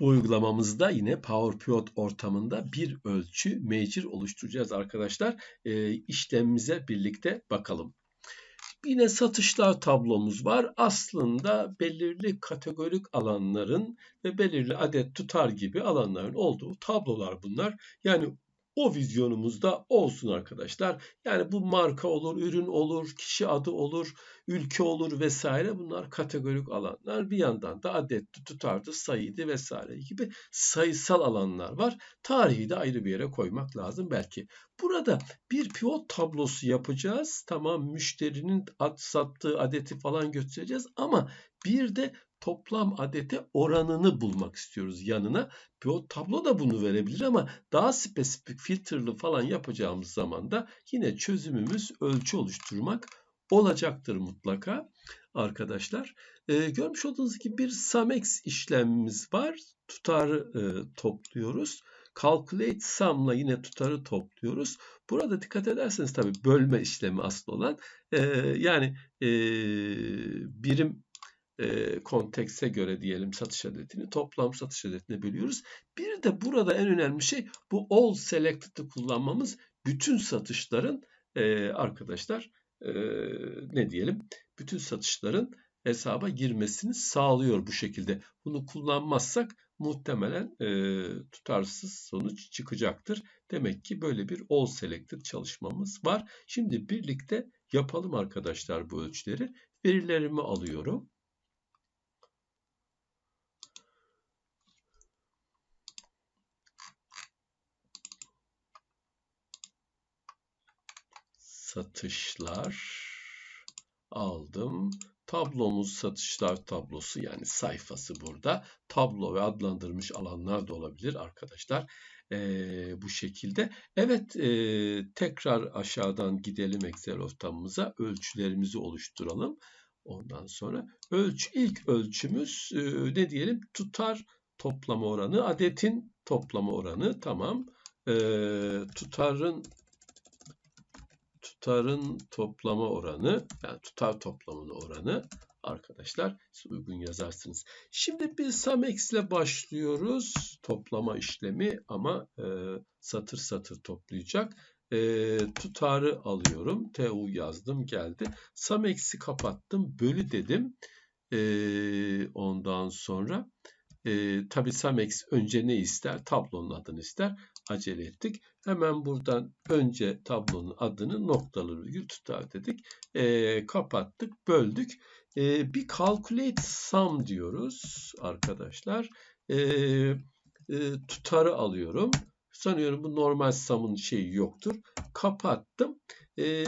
Bu uygulamamızda yine PowerPivot ortamında bir ölçü major oluşturacağız arkadaşlar. E, işlemimize birlikte bakalım. Yine satışlar tablomuz var. Aslında belirli kategorik alanların ve belirli adet tutar gibi alanların olduğu tablolar bunlar. Yani o vizyonumuzda olsun arkadaşlar. Yani bu marka olur, ürün olur, kişi adı olur, ülke olur vesaire. Bunlar kategorik alanlar. Bir yandan da adetti, tutardı, sayıydı vesaire gibi sayısal alanlar var. Tarihi de ayrı bir yere koymak lazım belki. Burada bir pivot tablosu yapacağız. Tamam müşterinin ad, sattığı adeti falan göstereceğiz ama bir de toplam adete oranını bulmak istiyoruz yanına. Pivot tablo da bunu verebilir ama daha spesifik filtreli falan yapacağımız zaman da yine çözümümüz ölçü oluşturmak olacaktır mutlaka arkadaşlar. Ee, görmüş olduğunuz gibi bir SUMEX işlemimiz var. Tutarı e, topluyoruz. Calculate sum'la yine tutarı topluyoruz. Burada dikkat ederseniz tabii bölme işlemi asıl olan e, yani e, birim e, kontekse göre diyelim satış adetini toplam satış adetine bölüyoruz. Bir de burada en önemli şey bu all selected'ı kullanmamız bütün satışların e, arkadaşlar ne diyelim bütün satışların hesaba girmesini sağlıyor bu şekilde. Bunu kullanmazsak muhtemelen e, tutarsız sonuç çıkacaktır. Demek ki böyle bir all selected çalışmamız var. Şimdi birlikte yapalım arkadaşlar bu ölçüleri. Verilerimi alıyorum. Satışlar aldım. Tablomuz satışlar tablosu yani sayfası burada. Tablo ve adlandırmış alanlar da olabilir arkadaşlar. Ee, bu şekilde. Evet e, tekrar aşağıdan gidelim Excel ortamımıza. Ölçülerimizi oluşturalım. Ondan sonra ölçü ilk ölçümüz e, ne diyelim tutar toplama oranı adetin toplama oranı tamam. E, tutarın tutarın toplama oranı yani tutar toplamının oranı arkadaşlar siz uygun yazarsınız. Şimdi biz SUMX ile başlıyoruz toplama işlemi ama e, satır satır toplayacak. E, tutarı alıyorum. TU yazdım geldi. SUMX'i kapattım. Bölü dedim. E, ondan sonra e, tabi SUMX önce ne ister? Tablonun adını ister acele ettik. Hemen buradan önce tablonun adını noktalı virgül tutar dedik. E, kapattık, böldük. E, bir calculate sum diyoruz arkadaşlar. E, e, tutarı alıyorum. Sanıyorum bu normal sum'un şeyi yoktur. Kapattım. E,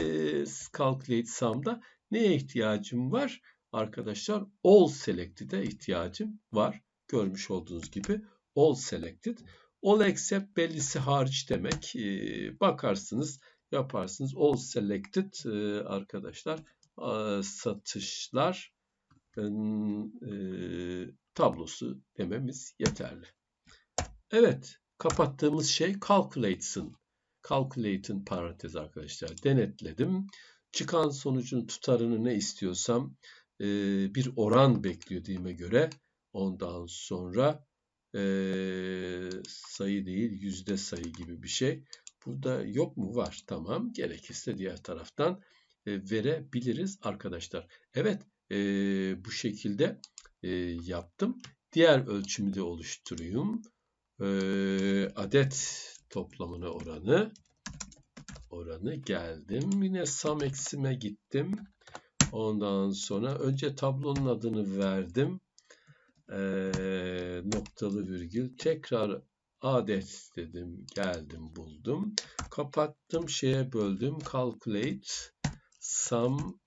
calculate sum'da neye ihtiyacım var? Arkadaşlar all selected'e ihtiyacım var. Görmüş olduğunuz gibi all selected. All except bellisi hariç demek. E, bakarsınız, yaparsınız. All selected e, arkadaşlar e, satışlar tablosu dememiz yeterli. Evet, kapattığımız şey calculates'ın. Calculate'in parantez arkadaşlar. Denetledim. Çıkan sonucun tutarını ne istiyorsam bir oran bekliyor dediğime göre ondan sonra e, sayı değil yüzde sayı gibi bir şey. Burada yok mu? Var. Tamam. Gerekirse diğer taraftan e, verebiliriz arkadaşlar. Evet e, bu şekilde e, yaptım. Diğer ölçümü de oluşturayım. Adet toplamına oranı oranı geldim. Yine sum eksime gittim. Ondan sonra önce tablonun adını verdim e, noktalı virgül tekrar adet dedim geldim buldum. Kapattım şeye böldüm. Calculate sum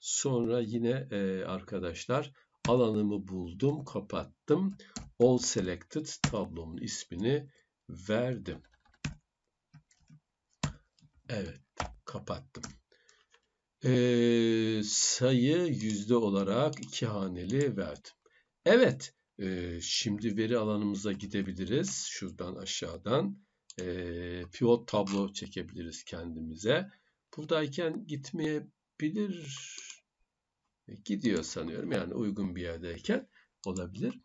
sonra yine e, arkadaşlar alanımı buldum kapattım. All selected tablomun ismini verdim. Evet kapattım. Ee, sayı yüzde olarak iki haneli verdim. Evet, şimdi veri alanımıza gidebiliriz. Şuradan aşağıdan e, pivot tablo çekebiliriz kendimize. Buradayken gitmeyebilir. E, gidiyor sanıyorum yani uygun bir yerdeyken olabilir.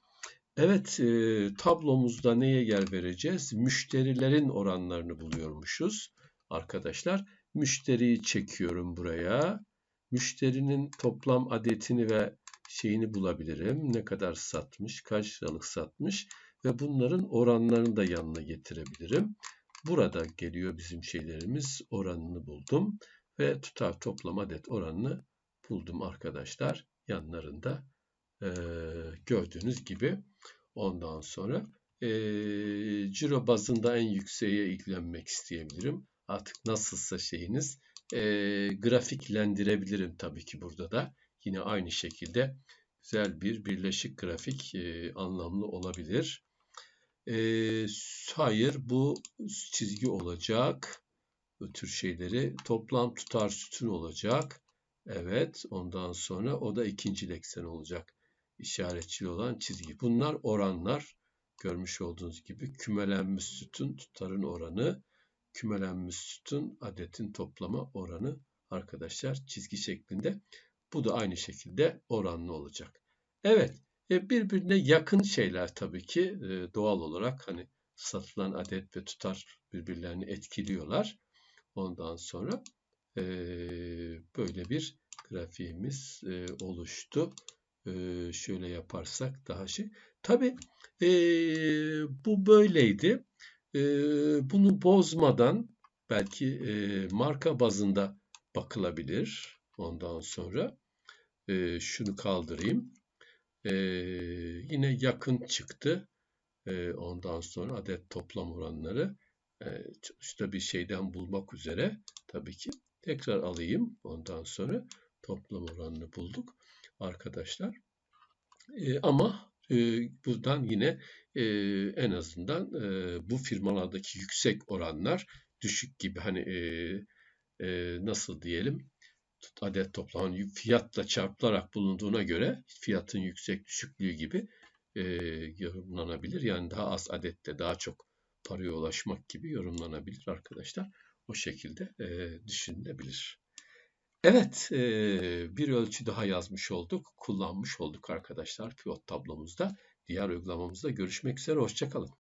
Evet, e, tablomuzda neye yer vereceğiz? Müşterilerin oranlarını buluyormuşuz arkadaşlar. Müşteriyi çekiyorum buraya. Müşterinin toplam adetini ve şeyini bulabilirim. Ne kadar satmış, kaç liralık satmış ve bunların oranlarını da yanına getirebilirim. Burada geliyor bizim şeylerimiz. Oranını buldum ve tutar toplam adet oranını buldum arkadaşlar. Yanlarında e, gördüğünüz gibi. Ondan sonra e, ciro bazında en yükseğe ilgilenmek isteyebilirim. Artık nasılsa şeyiniz e, grafiklendirebilirim tabii ki burada da. Yine aynı şekilde güzel bir birleşik grafik e, anlamlı olabilir. E, hayır bu çizgi olacak. Bu tür şeyleri toplam tutar sütun olacak. Evet ondan sonra o da ikinci eksen olacak. İşaretçi olan çizgi. Bunlar oranlar. Görmüş olduğunuz gibi kümelenmiş sütun tutarın oranı. Kümelenmiş sütun adetin toplama oranı arkadaşlar çizgi şeklinde. Bu da aynı şekilde oranlı olacak. Evet e, birbirine yakın şeyler tabii ki e, doğal olarak hani satılan adet ve tutar birbirlerini etkiliyorlar. Ondan sonra e, böyle bir grafiğimiz oluştu. Şöyle yaparsak daha şey. Tabii bu böyleydi. Bunu bozmadan belki marka bazında bakılabilir. Ondan sonra şunu kaldırayım. Yine yakın çıktı. Ondan sonra adet toplam oranları işte bir şeyden bulmak üzere tabii ki tekrar alayım. Ondan sonra toplam oranını bulduk arkadaşlar. Ama buradan yine en azından bu firmalardaki yüksek oranlar düşük gibi hani nasıl diyelim adet toplam fiyatla çarpılarak bulunduğuna göre fiyatın yüksek düşüklüğü gibi e, yorumlanabilir. Yani daha az adette daha çok paraya ulaşmak gibi yorumlanabilir arkadaşlar. O şekilde e, düşünülebilir. Evet, e, bir ölçü daha yazmış olduk, kullanmış olduk arkadaşlar pivot tablomuzda. Diğer uygulamamızda görüşmek üzere, hoşçakalın.